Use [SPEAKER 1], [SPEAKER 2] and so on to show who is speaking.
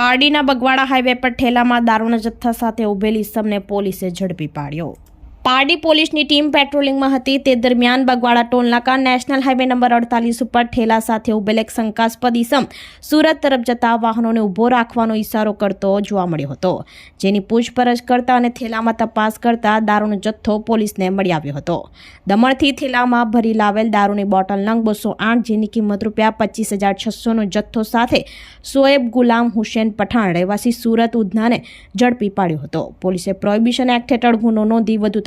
[SPEAKER 1] પારડીના Bagwada highway પર ઠેલામાં દારૂના જથ્થા સાથે ઉભેલી ઇસમને પોલીસે ઝડપી પાડ્યો. પારડી પોલીસની ટીમ પેટ્રોલિંગમાં હતી. તે દરમિયાન બગવાડા ટોલનાકા નેશનલ હાઈવે નંબર અડતાલીસ ઉપર ઠેલા સાથે ઉભેલ એક શંકાસ્પદ ઇસમ સુરત તરફ જતા વાહનોને ઊભો રાખવાનો ઇશારો કરતો જોવા મળ્યો હતો. જેની પૂછપરછ કરતા અને થેલામાં તપાસ કરતા દારૂનો જથ્થો પોલીસને મળી આવ્યો હતો. દમણથી થેલામાં ભરી લાવેલ દારૂની બોટલ નંગ બસો આઠ જેની કિંમત રૂપિયા પચીસ હજાર છસોનો જથ્થો સાથે સોએબ ગુલામ હુસેન પઠાણ, રહેવાસી સુરત ઉધનાને ઝડપી પાડ્યો હતો. પોલીસે પ્રોહિબિશન એક્ટ હેઠળ ગુનો નોંધી વધુ